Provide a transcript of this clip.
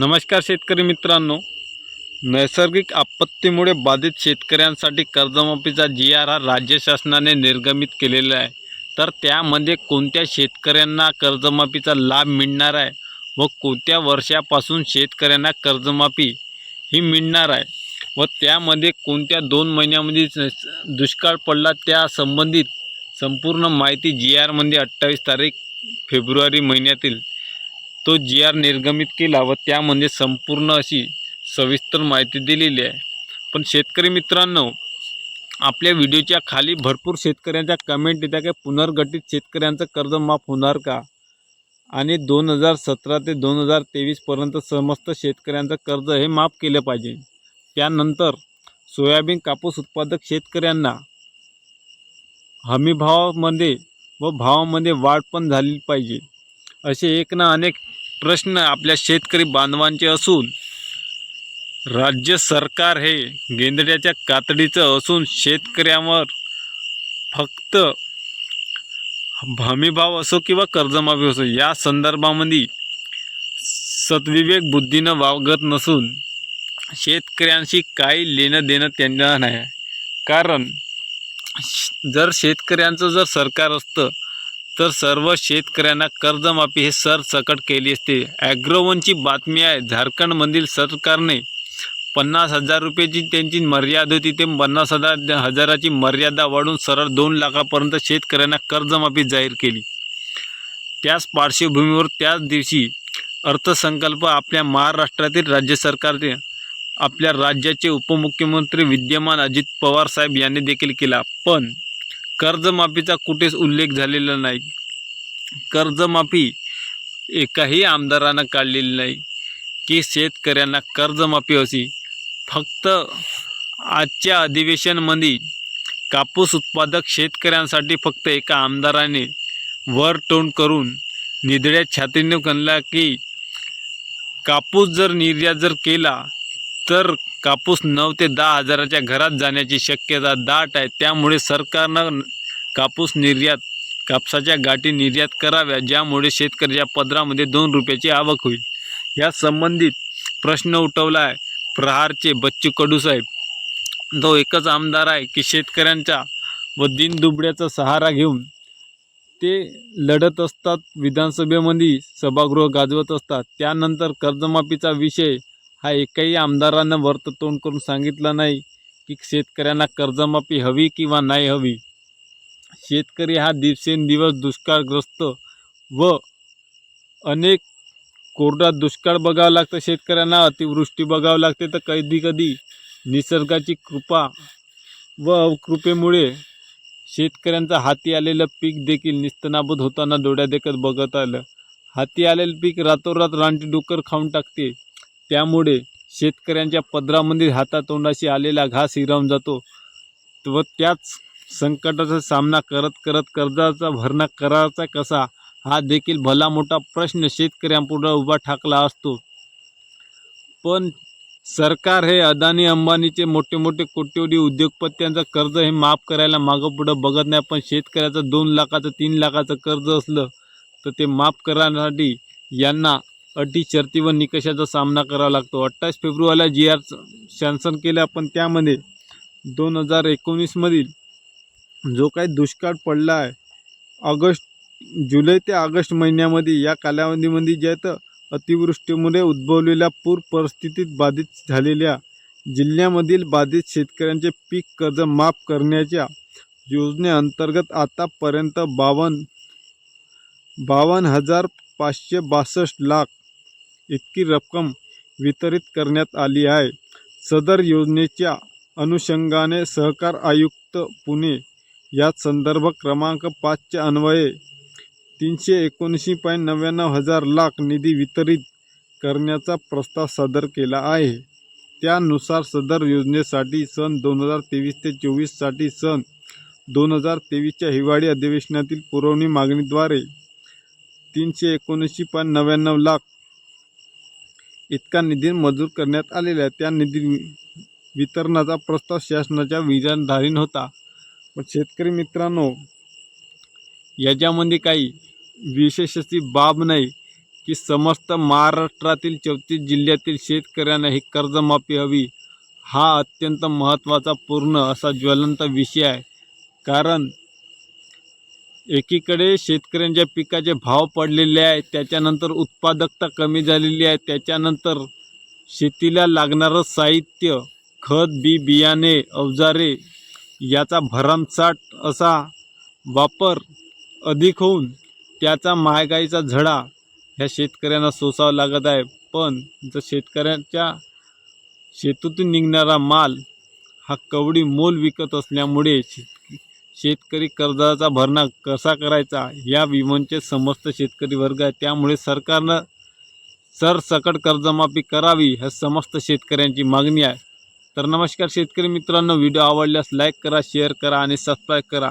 नमस्कार शेतकरी मित्रांनो. नैसर्गिक आपत्तीमुळे बाधित शेतकऱ्यांसाठी कर्जमाफीचा जी आर हा राज्य शासनाने निर्गमित केलेला आहे. तर त्यामध्ये कोणत्या शेतकऱ्यांना कर्जमाफीचा लाभ मिळणार आहे व कोणत्या वर्षापासून शेतकऱ्यांना कर्जमाफी ही मिळणार आहे व त्यामध्ये कोणत्या दोन महिन्यामध्ये दुष्काळ पडला त्या संबंधित संपूर्ण माहिती जी आरमध्ये अठ्ठावीस तारीख फेब्रुवारी महिन्यातील तो जी आर निर्गमित केला व त्यामध्ये संपूर्ण अशी सविस्तर माहिती दिलेली आहे. पण शेतकरी मित्रांनो आपल्या व्हिडिओच्या खाली भरपूर शेतकऱ्यांच्या कमेंट येत्या की पुनर्गठित शेतकऱ्यांचं कर्ज माफ होणार का? आणि दोन हजार सतरा ते दोन हजार तेवीसपर्यंत समस्त शेतकऱ्यांचं कर्ज हे माफ केलं पाहिजे. त्यानंतर सोयाबीन कापूस उत्पादक शेतकऱ्यांना हमीभावामध्ये व भावामध्ये वाढ पण झाली पाहिजे. असे एक ना अनेक प्रश्न आपल्या शेतकरी बांधवांचे असून राज्य सरकार हे गेंदड्याच्या कातडीचं असून शेतकऱ्यांवर फक्त हमीभाव असो किंवा कर्जमाफी असो या संदर्भामध्ये सद्विवेक बुद्धीनं वागत नसून शेतकऱ्यांशी काही लेणं देणं त्यांना नाही. कारण श- जर शेतकऱ्यांचं जर सरकार असतं तर सर्व शेतकऱ्यांना कर्जमाफी हे सरसकट केली असते. ॲग्रोवनची बातमी आहे झारखंडमधील सरकारने पन्नास हजार रुपयाची त्यांची मर्यादा होती. ते पन्नास हजार हजाराची मर्यादा वाढून सरळ दोन लाखापर्यंत शेतकऱ्यांना कर्जमाफी जाहीर केली. त्याच पार्श्वभूमीवर त्याच दिवशी अर्थसंकल्प आपल्या महाराष्ट्रातील राज्य सरकारने आपल्या राज्याचे उपमुख्यमंत्री विद्यमान अजित पवार साहेब यांनी देखील केला. पण कर्जमाफीचा कुठेच उल्लेख झालेला नाही. कर्जमाफी एकाही आमदारानं काढलेली नाही. की शेतकऱ्यांना कर्जमाफी अशी. फक्त आजच्या अधिवेशनमध्ये कापूस उत्पादक शेतकऱ्यांसाठी फक्त एका आमदाराने वर तोंड करून निधड्या छातीने म्हणला की कापूस जर निर्यात जर केला तर कापूस नऊ ते दहा हजाराच्या घरात जाण्याची शक्यता दाट आहे. त्यामुळे सरकारनं कापूस निर्यात कापसाच्या गाठी निर्यात कराव्या ज्यामुळे शेतकऱ्याच्या पदरामध्ये दोन रुपयाची आवक होईल. या संबंधित प्रश्न उठवला आहे प्रहारचे बच्चू कडू साहेब. तो एकच आमदार आहे की शेतकऱ्यांचा व दिनदुबड्याचा सहारा घेऊन ते लढत असतात. विधानसभेमध्ये सभागृह गाजवत असतात. त्यानंतर कर्जमाफीचा विषय हा एकही आमदारानं वर्त तोंड करून सांगितला नाही की शेतकऱ्यांना कर्जमाफी हवी किंवा नाही हवी. शेतकरी हा दिवसेंदिवस दुष्काळग्रस्त व अनेक कोरडा दुष्काळ बघावं लागतं. शेतकऱ्यांना अतिवृष्टी बघावं लागते. तर कधी कधी निसर्गाची कृपा व अवकृपेमुळे शेतकऱ्यांचा हाती आलेलं पीक देखील निस्तनाबूत होताना डोळ्यादेखत बघत आलं. हाती आलेलं पीक रातोरात रानटी डुकर खाऊन टाकते. त्यामुळे शेतकऱ्यांच्या पदरामध्ये हातातोंडाशी आलेला घास हिरावून जातो व त्याच संकटाचा सामना करत करत कर्जाचा भरणा करायचा कसा हा देखील भला मोठा प्रश्न शेतकऱ्यांपुढं उभा ठाकला असतो. पण सरकार हे अदानी अंबानीचे मोठे मोठे कोट्यवधी उद्योगपत्यांचं कर्ज हे माफ करायला मागं पुढं बघत नाही पण शेतकऱ्याचं दोन लाखाचं तीन लाखाचं कर्ज असलं तर ते माफ करण्यासाठी यांना अटी शर्ती व निकषाचा सामना करावा लागतो. अठ्ठावीस फेब्रुवारीला जी आर शॅन्सन केलं पण त्यामध्ये दोन हजार एकोणीसमधील जो काही दुष्काळ पडला आहे ऑगस्ट जुलै ते ऑगस्ट महिन्यामध्ये या कालावधीमध्ये जे आहे तर अतिवृष्टीमुळे उद्भवलेल्या पूर परिस्थितीत बाधित झालेल्या जिल्ह्यामधील बाधित शेतकऱ्यांचे पीक कर्ज माफ करण्याच्या योजनेअंतर्गत आतापर्यंत बावन्न बावन्न हजार पाचशे बासष्ट लाख इतकी रक्कम वितरित करण्यात आली आहे. सदर योजनेच्या अनुषंगाने सहकार आयुक्त पुणे यात संदर्भ क्रमांक पाचच्या अन्वये तीनशे एकोणऐंशी पॉईंट नव्याण्णव हजार लाख निधी वितरित करण्याचा प्रस्ताव सादर केला आहे. त्यानुसार सदर योजनेसाठी सन दोन हजार तेवीस ते चोवीससाठी सन दोन हजार तेवीसच्या हिवाळी अधिवेशनातील पुरवणी मागणीद्वारे तीनशे एकोणऐंशी पॉईंट नव्याण्णव लाख इतका निधी मंजूर करण्यात आलेला आहे. त्या निधी वितरणाचा प्रस्ताव शासनाच्या विचारधारीन होता. पण शेतकरी मित्रांनो याच्यामध्ये काही विशेष अशी बाब नाही की समस्त महाराष्ट्रातील चौतीस जिल्ह्यातील शेतकऱ्यांना ही कर्जमाफी हवी. हा अत्यंत महत्त्वाचा पूर्ण असा ज्वलंत विषय आहे. कारण एकीकडे शेतकऱ्यांच्या पिकाचे भाव पडलेले आहे त्याच्यानंतर उत्पादकता कमी झालेली आहे त्याच्यानंतर शेतीला लागणारं साहित्य खत बी बियाणे अवजारे याचा भरमसाठ असा वापर अधिक होऊन त्याचा महागाईचा झडा ह्या शेतकऱ्यांना सोसावा लागत आहे. पण जर शेतकऱ्यांच्या शेतीतून निघणारा माल हा कवडी मोल विकत असल्यामुळे शेतकरी कर्जाचा भरणा कसा करायचा या विमोंचे समस्त शेतकरी वर्ग आहे. त्यामुळे सरकारनं सरसकट कर्जमाफी करावी ह्या समस्त शेतकऱ्यांची मागणी आहे. तर नमस्कार शेतकरी मित्रांनो व्हिडिओ आवडल्यास लाईक करा शेअर करा आणि सबस्क्राईब करा.